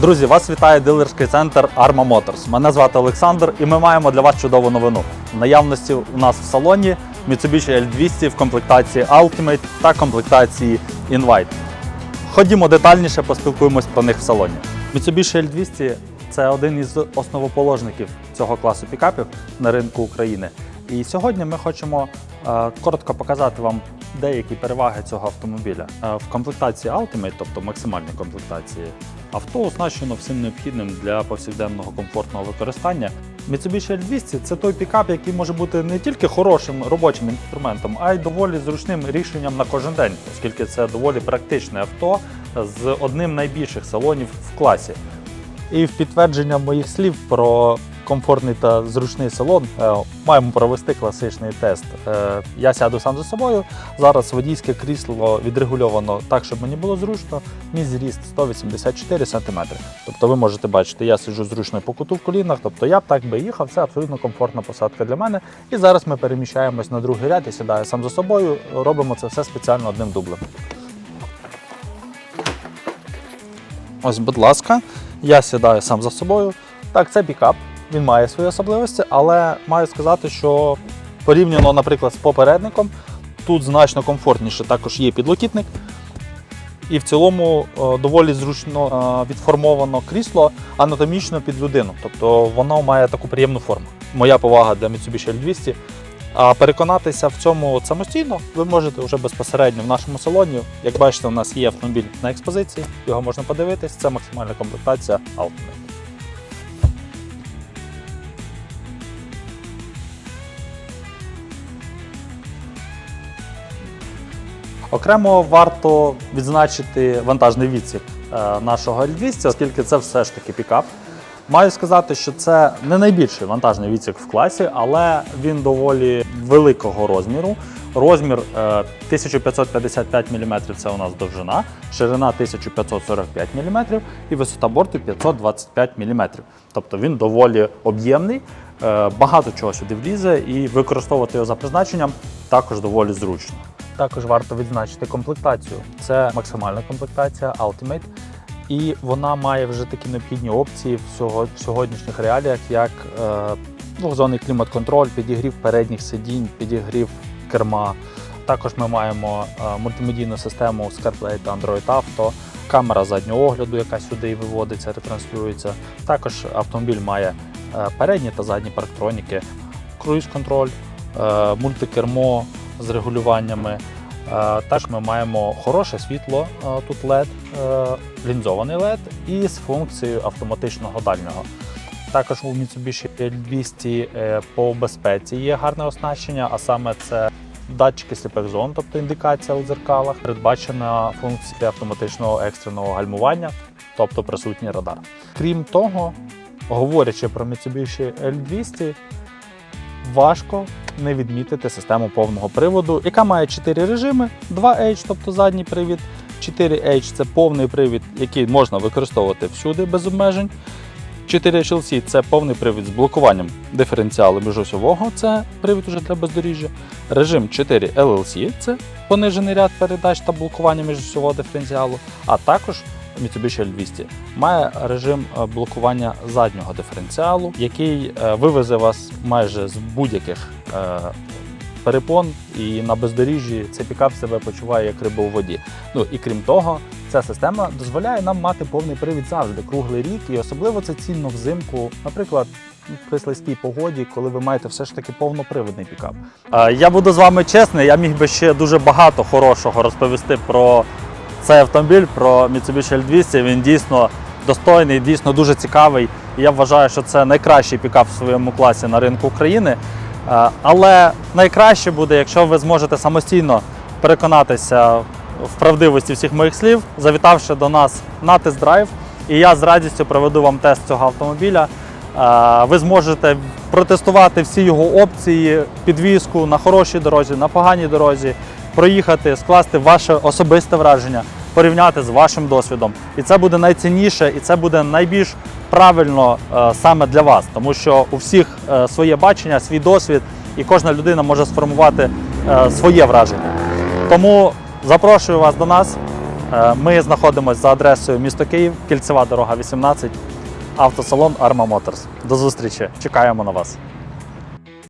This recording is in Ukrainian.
Друзі, вас вітає дилерський центр Arma Motors. Мене звати Олександр, і ми маємо для вас чудову новину. В наявності у нас в салоні Mitsubishi L200 в комплектації Ultimate та комплектації Invite. Ходімо детальніше, поспілкуємось про них в салоні. Mitsubishi L200 це один із основоположників цього класу пікапів на ринку України. І сьогодні ми хочемо е, коротко показати вам деякі переваги цього автомобіля. Е, в комплектації Ultimate, тобто максимальній комплектації, авто оснащено всім необхідним для повсякденного комфортного використання. Mitsubishi L200 це той пікап, який може бути не тільки хорошим робочим інструментом, а й доволі зручним рішенням на кожен день, оскільки це доволі практичне авто з одним найбільших салонів в класі. І в підтвердження моїх слів про комфортний та зручний салон е, маємо провести класичний тест. Е, Я сяду сам за собою. Зараз водійське крісло відрегульовано так, щоб мені було зручно. Мій зріст 184 см. Тобто ви можете бачити, я сиджу зручно по куту в колінах, тобто я б так би їхав, це абсолютно комфортна посадка для мене. І зараз ми переміщаємось на другий ряд, я сідаю сам за собою, робимо це все спеціально одним дублем. Ось, будь ласка, я сідаю сам за собою. Так, це пікап, він має свої особливості, але маю сказати, що порівняно, наприклад, з попередником, тут значно комфортніше також є підлокітник. І в цілому е, доволі зручно е, відформовано крісло анатомічно під людину. Тобто воно має таку приємну форму. Моя повага для Mitsubishi L200. А переконатися в цьому самостійно ви можете вже безпосередньо в нашому салоні. Як бачите, у нас є автомобіль на експозиції, його можна подивитись. Це максимальна комплектація Ultimate. Окремо варто відзначити вантажний відсік е, нашого L200, оскільки це все ж таки пікап. Маю сказати, що це не найбільший вантажний відсік в класі, але він доволі великого розміру. Розмір е, 1555 мм це у нас довжина, ширина 1545 мм і висота борту 525 мм. Тобто він доволі об'ємний, е, багато чого сюди влізе, і використовувати його за призначенням також доволі зручно. Також варто відзначити комплектацію. Це максимальна комплектація Ultimate. І вона має вже такі необхідні опції в сьогоднішніх реаліях, як е, двохзонний клімат-контроль, підігрів передніх сидінь, підігрів керма. Також ми маємо е, мультимедійну систему з CarPlay та Android Auto, камера заднього огляду, яка сюди і виводиться, ретранслюється. Також автомобіль має е, передні та задні парктроніки, круїз-контроль, мультикермо з регулюваннями. Е, Також ми маємо хороше світло, е, тут LED, е, лінзований LED і з функцією автоматичного дальнього. Також у Mitsubishi L200 е, по безпеці є гарне оснащення, а саме це датчики сліпих зон, тобто індикація у дзеркалах, передбачена функція автоматичного екстреного гальмування, тобто присутній радар. Крім того, говорячи про Mitsubishi L200, важко не відмітити систему повного приводу, яка має 4 режими: 2H, тобто задній привід, 4H це повний привід, який можна використовувати всюди без обмежень. 4HLC це повний привід з блокуванням диференціалу міжосьового, це привід уже для бездоріжжя. Режим 4 LLC це понижений ряд передач та блокування міжосьового диференціалу, а також Mitsubishi L200 має режим е, блокування заднього диференціалу, який е, вивезе вас майже з будь-яких перепон, і на бездоріжжі цей пікап себе почуває як риба у воді. Ну і крім того, ця система дозволяє нам мати повний привід завжди, круглий рік, і особливо це цінно взимку, наприклад. При слизькій погоді, коли ви маєте все ж таки повноприводний пікап. Я буду з вами чесний, я міг би ще дуже багато хорошого розповісти про цей автомобіль, про Mitsubishi L200. Він дійсно достойний, дійсно дуже цікавий. Я вважаю, що це найкращий пікап в своєму класі на ринку України. Е, Але найкраще буде, якщо ви зможете самостійно переконатися в правдивості всіх моїх слів, завітавши до нас на тест-драйв. І я з радістю проведу вам тест цього автомобіля. Е, Ви зможете протестувати всі його опції, підвізку на хорошій дорозі, на поганій дорозі, проїхати, скласти ваше особисте враження, порівняти з вашим досвідом. І це буде найцінніше, і це буде найбільш правильно е, саме для вас, тому що у всіх е, своє бачення, свій досвід, і кожна людина може сформувати е, своє враження. Тому запрошую вас до нас. Ми знаходимося за адресою місто Київ, кільцева дорога 18, автосалон Arma Motors. До зустрічі! Чекаємо на вас.